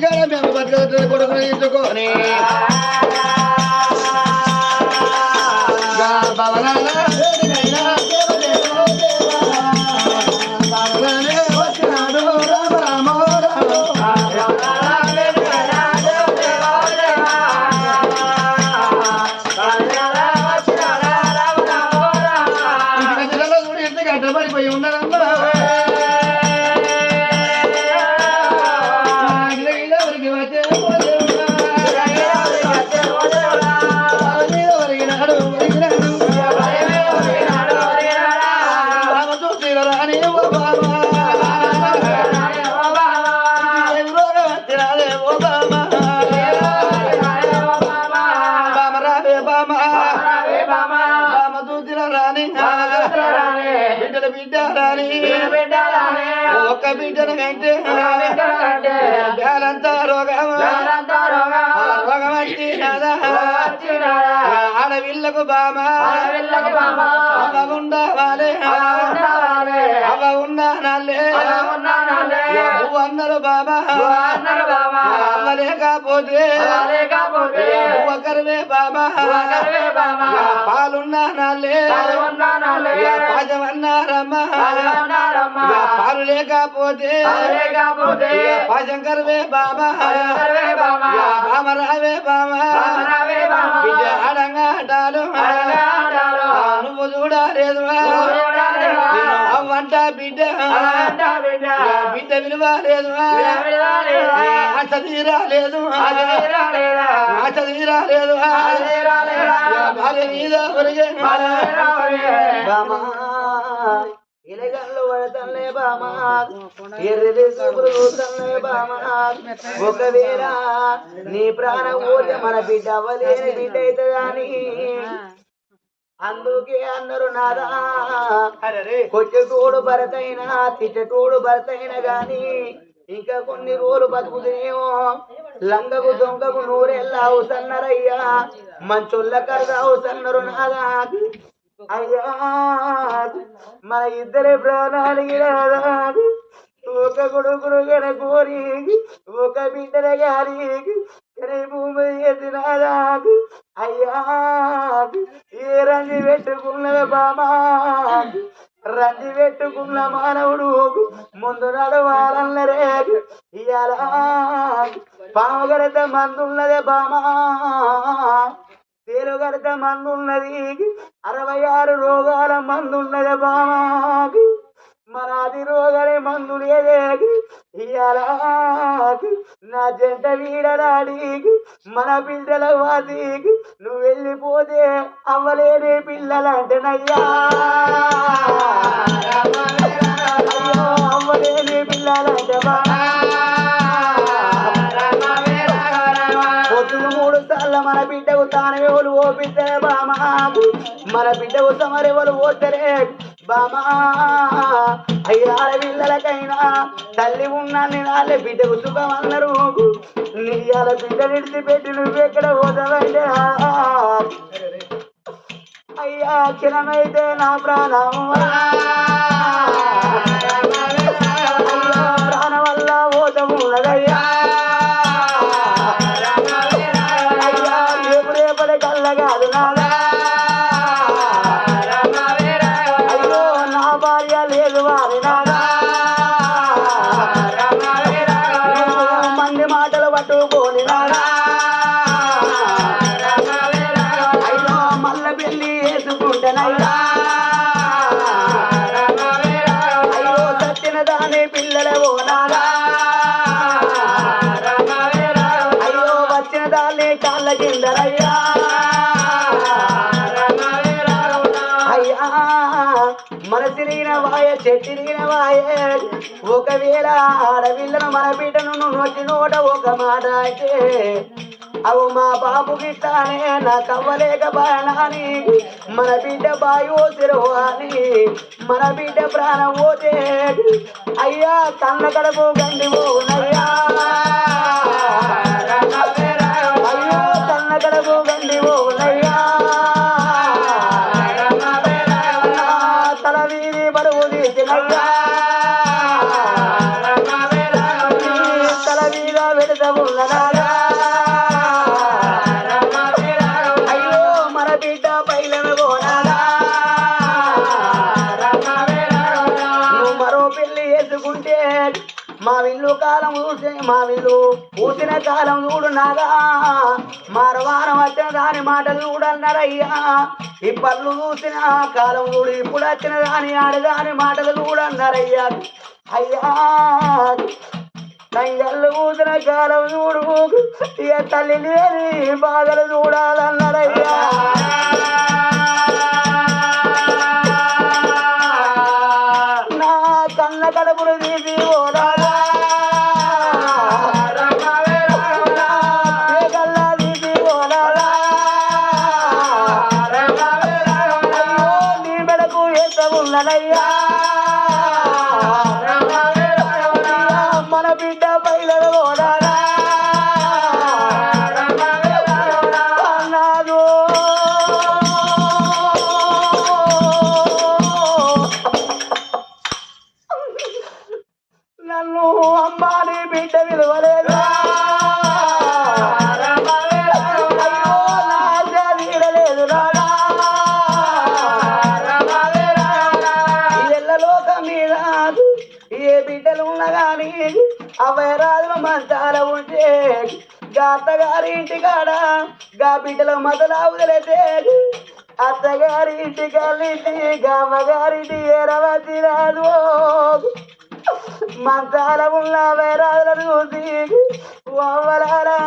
వాళ్ళలో మేము బతకదు కొడుకుని ఇచ్చుకొని బ్యాలంతా రోగం రోగం వచ్చినదా ఆడవిల్లకు బామ. అవ్వ ఉండవాలే అవ్వ నువ్వు అన్నారు బాబా. అవ్వ లేకపోతే నువ్వు ఒకరివే బాబా. పాలున్నానాలే పాజమన్నారమ్మా పాలు లేకపోతే పాజంకరవే బాబా. బామ రావే బామా బిడ్డ ఆడంగా ఆడాలు. నువ్వు చూడలేదు అవ్వంట బిడ్డ బిడ్డ విలువ లేదు తీరాలేదు ఆశ తీరాలేదు భార్య మీద ఒరిగే బామా ఇలగల్లు పడతలే బామా ఎర్రి సూపులు చూస్తలే బామా ఒకవేళ నీ ప్రాణం పోతే మన బిడ్డ అవ్వలేని బిడ్డ అవుతుందని అందుకే అందరు నాదా కొట్టేటోడు భరతైనా తిట్టేటోడు భరతైనా గాని ఇంకా కొన్ని రోజులు బతుకుతున్నాయేమో లంగకు దొంగకు నూరెల్లా అవసన్నరయ్యా మంచొల్ల కరగా అవసన్నరు నాదా. అయ్యా మన ఇద్దరి ప్రాణాలు రాదా ఒక కొడుకును కోరి ఒక బిడ్డన గారి భూమి ఎదినాదా అయ్యా ఏ రంగి పెట్టుకున్నవే బామా రంజి పెట్టుకున్న మానవుడు ముందు నడవాలన్నరే ఇయాల పాము గడత మందున్నదే బామా. తేలుగడత మందున్నది. అరవై ఆరు రోగాల మందున్నదే బామా. మన అది రోగలే మందు లేదే. ఇయాల నా జంట వీడరాడికి మన బిడ్డల వాదికి నువ్వు వెళ్ళిపోతే అవ్వలేని పిల్లలంటే నయ్యా అయ్యో, అవ్వలేని పిల్లలంటే బా పొద్దులు మూడు సార్లు మన బిడ్డకు తానెవరు ఓపిస్తే బామా. మన బిడ్డకు సమరెవరు ఓతరే బామా. అయ్యాల పిల్లలకైనా తల్లి ఉన్నా నాళ్ళ బిడ్డకు సుఖం అన్నారు నీయాల బిడ్డ విడిచిపెట్టి నువ్వెక్కడ పోతావంటే? అక్షరమైతే నా ప్రాణం. వాయే ఒకవేళ ఆడపిల్లను మన బిడ్డను నోటి నోట ఒక మాట అయితే అవు మా బాబు గిట్టానే నా కవ్వలేక బాణాని మన బిడ్డ బాయో తిరవు అని మన బిడ్డ ప్రాణం పోతే అయ్యా కన్న కడకు గండి పోనయ్యా కాలం చూడు నాగా మారవారం వచ్చిన దాని మాటలు చూడన్నారయ్యా. ఈ పళ్ళు చూసిన కాలం చూడు ఇప్పుడు వచ్చిన దాని ఆడదాని మాటలు చూడన్నారయ్యా. అయ్యా తంగళ్ళు కూసిన కాలం చూడు ఇక తల్లి లేని బాధలు చూడాలన్నారయ్యా. బిడ్డల మొదలావు తెలితే అత్తగారి ఇంటికి వెళ్ళింది గమ్మగారింటి ఎరవతి రాదు మంచాల ఉన్న వేరాలను చూసి ఓవరారా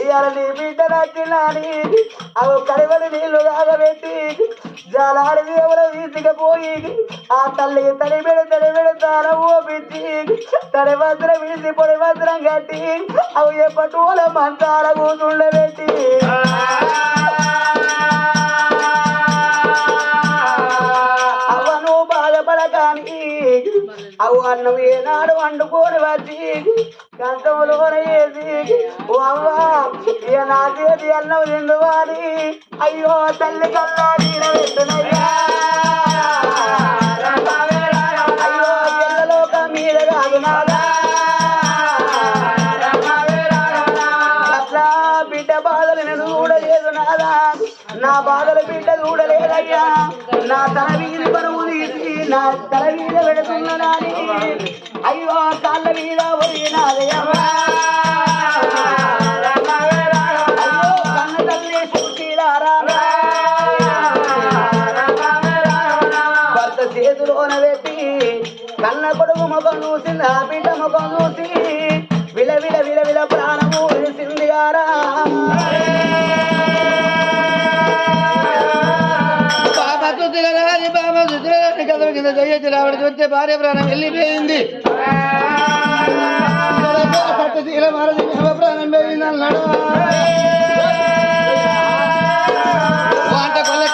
ఇవాళ నీ బిడ్డ నచ్చినాని అవి కడివడి నీళ్ళు తాగబెట్టి జలాడి దేవుల వీసికపోయి ఆ తల్లికి తడి పెడి తడి పెడతాను ఓపించి తడి వస్త్రం వీసి పొడి వస్త్రం కట్టి అవి ఎప్పటి వాళ్ళ మంచాల కూతుండబెట్టి అన్నం ఏనాడు వండుకొని వచ్చి కంచంలోన వేసి ఓ అవ్వా ఏ నా చేతి అన్నం తిందువాలి అయ్యో తల్లి కల్లా నీడ పెట్టునయ్యా అయ్యో పిల్లలోక మీద కాదు నాదా మీద భర్త చేతిలోన పెట్టి కన్న కొడుకు ముఖం చూసింది ఆ బిడ్డ ముఖం చూసి విల విల విల విల ప్రాణము విలిసింది గారా బాబా బాబా కథల కింద వచ్చే భార్య ప్రాణం వెళ్ళిపోయింది. సత్యశీల మహారాజు ప్రాణం పోయింది వంట కొల్ల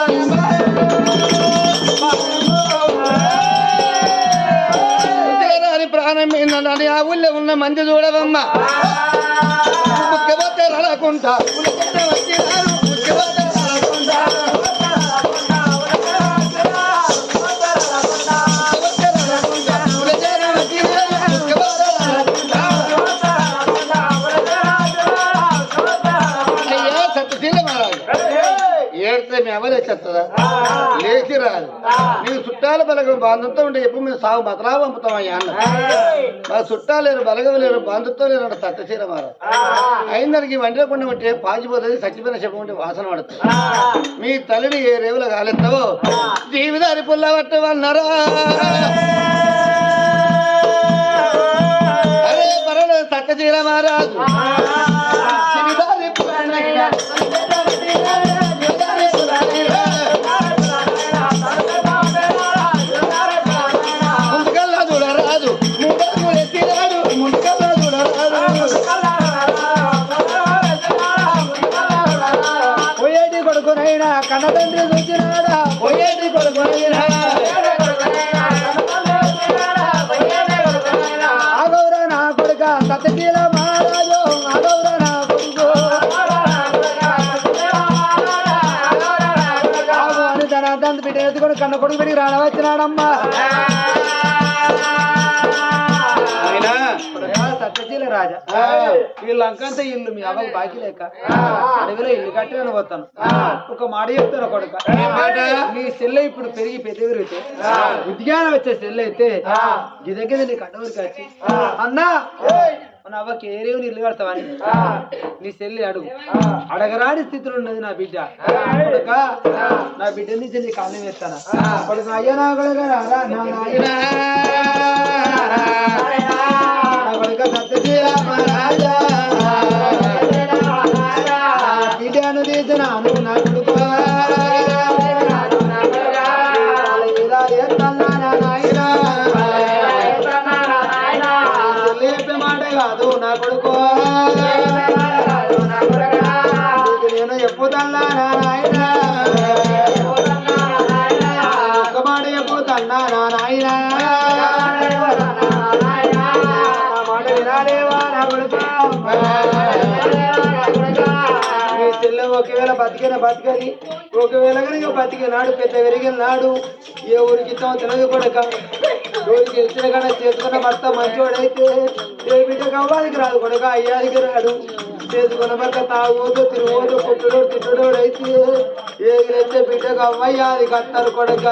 ప్రాణం ఆ ఊళ్ళో ఉన్న మంది చూడవమ్మా. ముఖ్యపోతే రడకుంటా చెత్తదా లేచి రాదు. నీకు చుట్టాల బలగం బాంధంతో ఉంటే ఎప్పుడు మేము సాగు మతలా పంపుతామయ్యా అన్న. మా చుట్టాలు లేరు బలగం లేరు బాంధుత్వం లేరు అంటే సత్యశీల మహారాజు అయిందరికి వండకుండా ఉంటే పాచిపోతుంది చచ్చిపోయిన చెప్పు ఉంటే వాసన పడుతుంది. మీ తల్లిని ఏ రేవులో కాలెత్తావో జీవితాన్ని పుల్లబట్టమన్నారా అరే పర్వాలేదు సత్యశీల మహారాజు జీవితాన్ని పుల్లబట్టిన- కన్న కొడుకు పెరిగి రానవచ్చినాడమ్మా సత్యశీల రాజా. లంకంతా ఇల్లు మీ అవ్వకు బాకీ లేక అడవిలో ఇల్లు కట్టి అని పోతాను ఒక మాట చెప్తాను కొడుక. నీ సెల్ల ఇప్పుడు పెరిగి పెద్ద పెరిగితే ఉద్యానం వచ్చే సెల్ అయితే గిద గిద నీకు అడ్డవరికి వచ్చి అన్నా మన అవ్వకి ఏరేవు ఇల్లు కడతావని నీ సెల్లి అడుగు అడగరాని స్థితిలో ఉన్నది నా బిడ్డ కొడుక నా బిడ్డ నుంచి నీ కాళ్ళు వేస్తానా కొడుక అయ్యా నా కొడుక కొడుక సత్యశీల మహారాజా బిడ్డను తీసినాను నా కొడుకు ఇలా ఎత్తన్నా నా నాయనా. ఒకవేళ బతికిన బతికని? ఒకవేళ కనుక బతికే నాడు పెద్ద పెరిగిన నాడు ఏ ఊరికి ఇస్తామో తెలియదు కొడక ఊరికి ఇచ్చిన కన్నా చేసుకున్న భర్త మంచివాడైతే ఏ బిడ్డ అవ్వాదికి రాదు కొడక అయ్యాదికి రాడు. చేసుకున్న భర్త తాగోదు తిరుగుదు పుట్టుడు తిట్టుడోడు అయితే ఏది తెచ్చే బిడ్డకు అవ్వయ్యాది కత్తారు కొడక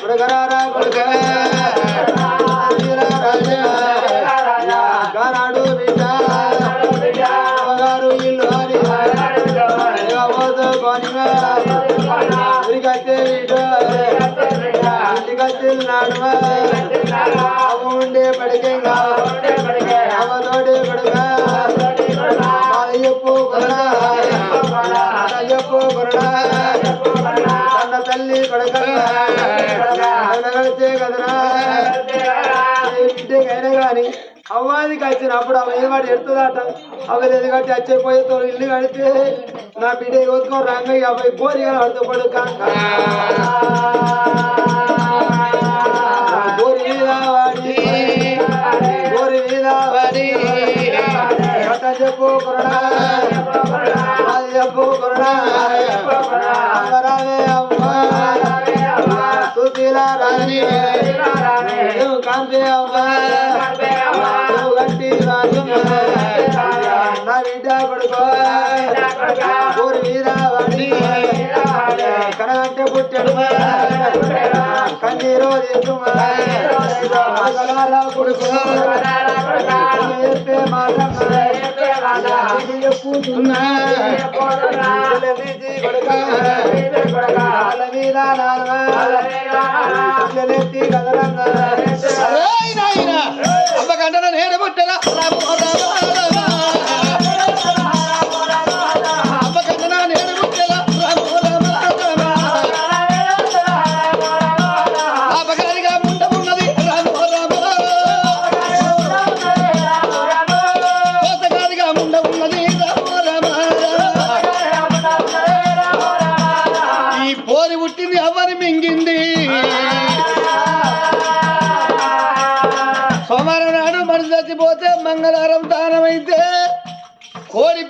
కొడకరారా కొడక. ఇంటికత్తే నాడు అమ్మ ఉండే పడికేగా అమ్మతోడే పడగా చెప్పు కొరడా చెప్పు కొరడా కన్న తల్లి కొడక కడితే కదరా ఇంటికైనా కానీ అవ్వాదికి వచ్చినప్పుడు అవి ఏమాటి ఎడుతుందట అవి లేదు కట్టి వచ్చేపోయే తోడు ఇల్లు కడితే నా బిడ్డ యువతకో రంగయ్య అబ్బాయి గోరిగా ఆడుతూ పడుక గోరి కథ చెప్పు కొరడా అది చెప్పు కొరడా రావే రాణి నువ్వు కాంతి అమ్మా నువ్వు గట్టి రాజు నా బిడ్డ కొడుకో ఊరి మీద కనగంటే పుట్టాడు కన్నీరు కొడుకు మాట నాయనా, అవ్వకంటన నేను పుట్టెలా?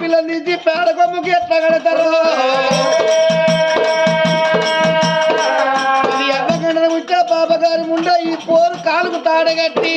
కోడి నుంచి తీసి పేడ కొమ్ముకి ఎట్లా కడతారు? ఇది ఎవ్వగండ ఉంటే పాపగారి ముండ ఈ పోరు కాలుకు తాడగట్టి.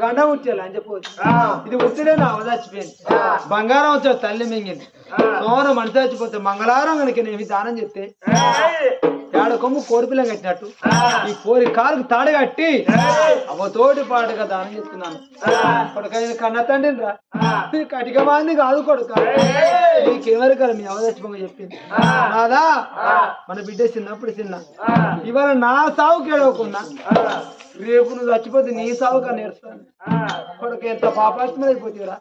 అవగాహన ఉచ్చాలి అని చెప్పవచ్చు. ఇది ఉచ్చిడే నా అవదచ్చిపోయింది బంగారం వచ్చావు తల్లి మింగింది. సోమవారం మనిషి చచ్చిపోతే మంగళవారం కనుక నేను దానం చెప్తే ఏడ కొమ్ము కోడి పిల్ల కట్టినట్టు ఈ కోరి కారుకు తాడు కట్టి అవ్వ తోటి పాటుగా దానం చెప్తున్నాను కొడుక నేను కన్న తండ్రిని రా. కటిక మంది కాదు కొడుక. నీకెవరికారు మీ అవ్వ చచ్చిపోక చెప్పింది నాదా మన బిడ్డ చిన్నప్పుడు చిన్న. ఇవాళ నా సావుకి ఏడవకున్నా రేపు నువ్వు చచ్చిపోతే నీ సావు కానీ నేర్చుతాను కొడుకు ఎంత పాపాత్మ అయిపోతీరా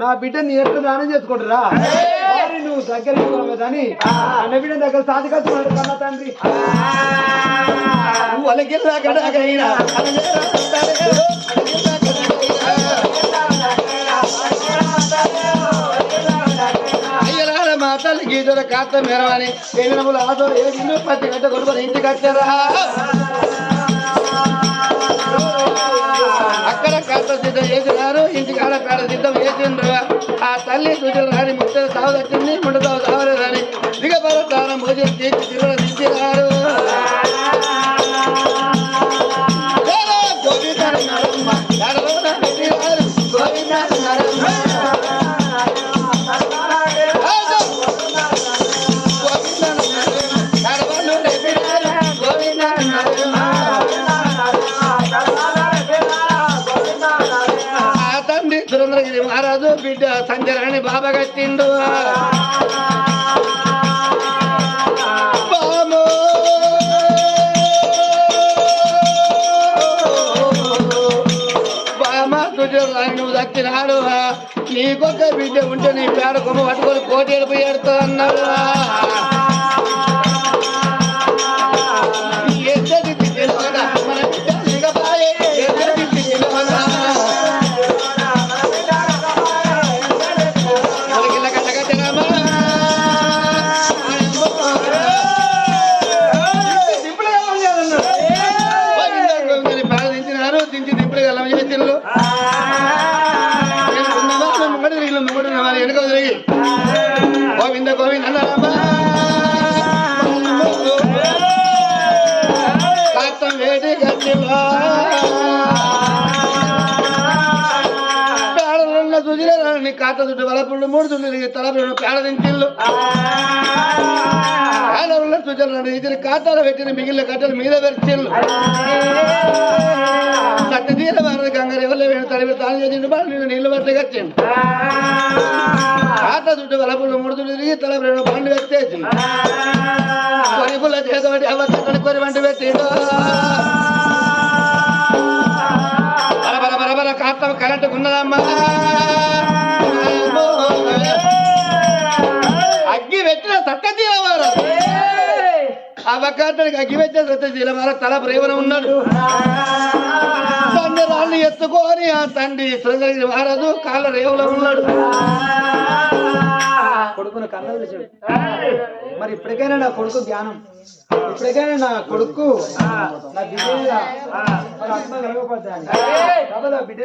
నా బిడ్డ నీ ఎట్లా దానం చేసుకుంటారా నువ్వు దగ్గర కానీ అన్న బిడ్డ దగ్గర సాధి కట్టుకున్నాడు కన్న తండ్రి. వలకిల్లా గడగైనా అయ్యరాల మా గీతల కాత మెరవని ఆదో ఏ ఇల్లు పత్తి గడ్డ కొడుకుని అక్కడ కాస్త సిద్ధం చేసినారు ఇంటి కాడ పేడ సిద్ధం చేసిండ్రు ఆ తల్లి దుడ్డు రాని ముట్టలు సాగు తట్టింది ముండతో సావలేదని దిగబర దానం భోజనం చేసి తిరుమల తండ్రి సురేంద్రగిరి మహారాజు బిడ్డ సంజరాణి బాబా కట్టిండు. నీకొక బిడ్డ ఉంటే నీ పేడ కొమ్మ పట్టుకొని కోటేడు పోయి ఎడతా అన్నాడు వలపుళ్ళు మూడు చుట్టూ తలపుళ్ళు పేడ దించిల్లు పేడలున్న సుజలను ఇద్దరు కాతాలు పెట్టిన మిగిలిన కట్టలు మీద పెరిచిల్లు సత్య తీర వారి గంగరు ఎవరు వేణు తడిపి తాను చేసిండు బాగా నేను నీళ్ళు పట్టి కట్టిండు. కాత చుట్టూ వలపుళ్ళు మూడు తిరిగి తలపుళ్ళు బండి పెట్టేసి కొనిపుల్ల చేతబడి అవతని కొరి వంటి పెట్టిండు. బర బర బర బర కాస్తం కరెంట్ ఉన్నదమ్మా. అగ్గి పెట్టిన సత్యశీల వారు అవకాశానికి అగ్గి పెట్టిన సత్యశీల వారు తల ప్రేమన ఉన్నాడు. తండ్రి రాళ్ళని ఎత్తుకొని ఆ తండ్రి శృంగగిరి మహారాజు కాళ్ళ రేవులో ఉన్నాడు. కొడుకును కన్న విడిచాడు మరి ఇప్పటికైనా నా కొడుకు జ్ఞానం. ఇప్పటికైనా నా కొడుకు నా బిడ్డ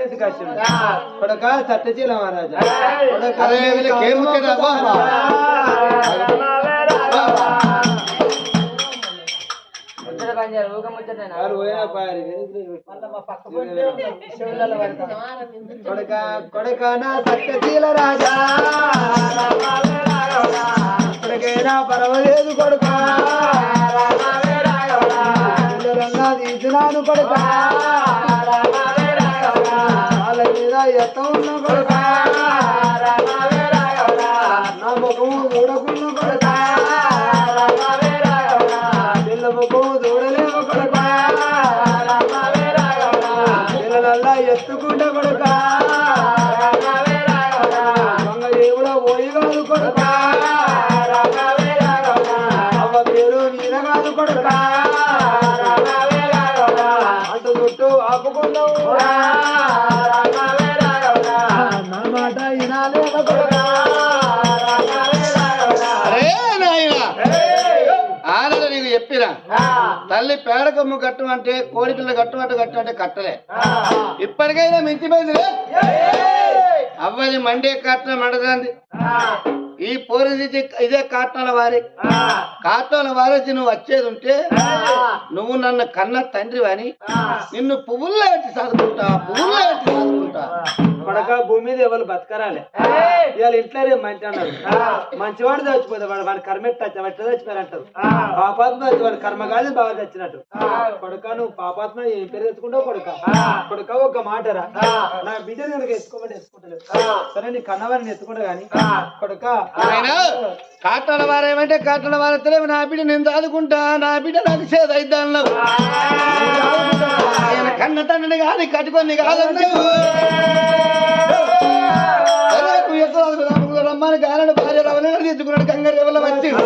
కొడక సత్యశీల మహారాజా. కొడక పోయినా పారి. కొడక కొడక నా సత్యశీల రాజా? ఇప్పటికైనా పర్వాలేదు కొడుక. పిల్లలంగా తీసినాను కొడుక. వాళ్ళ మీద ఎత్త ఉన్న కొడుక. నా ముఖము చూడకున్న కొడుక. మాట నీకు తల్లి పేడ కొమ్ము కట్టు అంటే కోడి పిల్ల కట్టు అంటే కట్టు అంటే కట్టలే. ఇప్పటికైనా మించిపోయింది అవ్వది మండే కాటన మండదంది ఈ పోరిది ఇదే కాటనాల వారి. కాటనాల వారేసి నువ్వు వచ్చేది ఉంటే నువ్వు నన్ను కన్న తండ్రి అని నిన్ను పువ్వుల్లో పెట్టి చదువుకుంటా పువ్వుల్లో పెట్టి చదువుకుంటా కొడక భూమి మీద ఎవరు బతకరాలే. ఇవాళ ఇంట్లో మంచి అన్నారు మంచివాడు చచ్చిపోతే వాడు వాడి కర్మ ఎట్ట ఎట్ట చచ్చిపోయారు అంటారు. పాపాత్మ వాడి కర్మ కాదు బాగా చచ్చినట్టు. కొడుక నువ్వు పాపాత్మ ఏం పేరు తెచ్చుకుంటావు కొడుక? కొడుక ఒక మాటరా? నా బిడ్డను కనుక ఎత్తుకోమని ఎత్తుకుంటలేదు. సరే నీ కన్నవారిని ఎత్తుకుంటా గాని. కొడుక. ఆయన కాటల వారేమంటే కాటల వారైతే నా బిడ్డ నేను చదువుకుంటా నా బిడ్డ నాకు చేదైద్దాను ఆయన కన్న తండ్రిని కాదు కట్టుకొని కాదన్నావు రమ్మని గాలను భార్య రవణ తెచ్చుకున్నాడు కంగారు ఎవరు వచ్చింది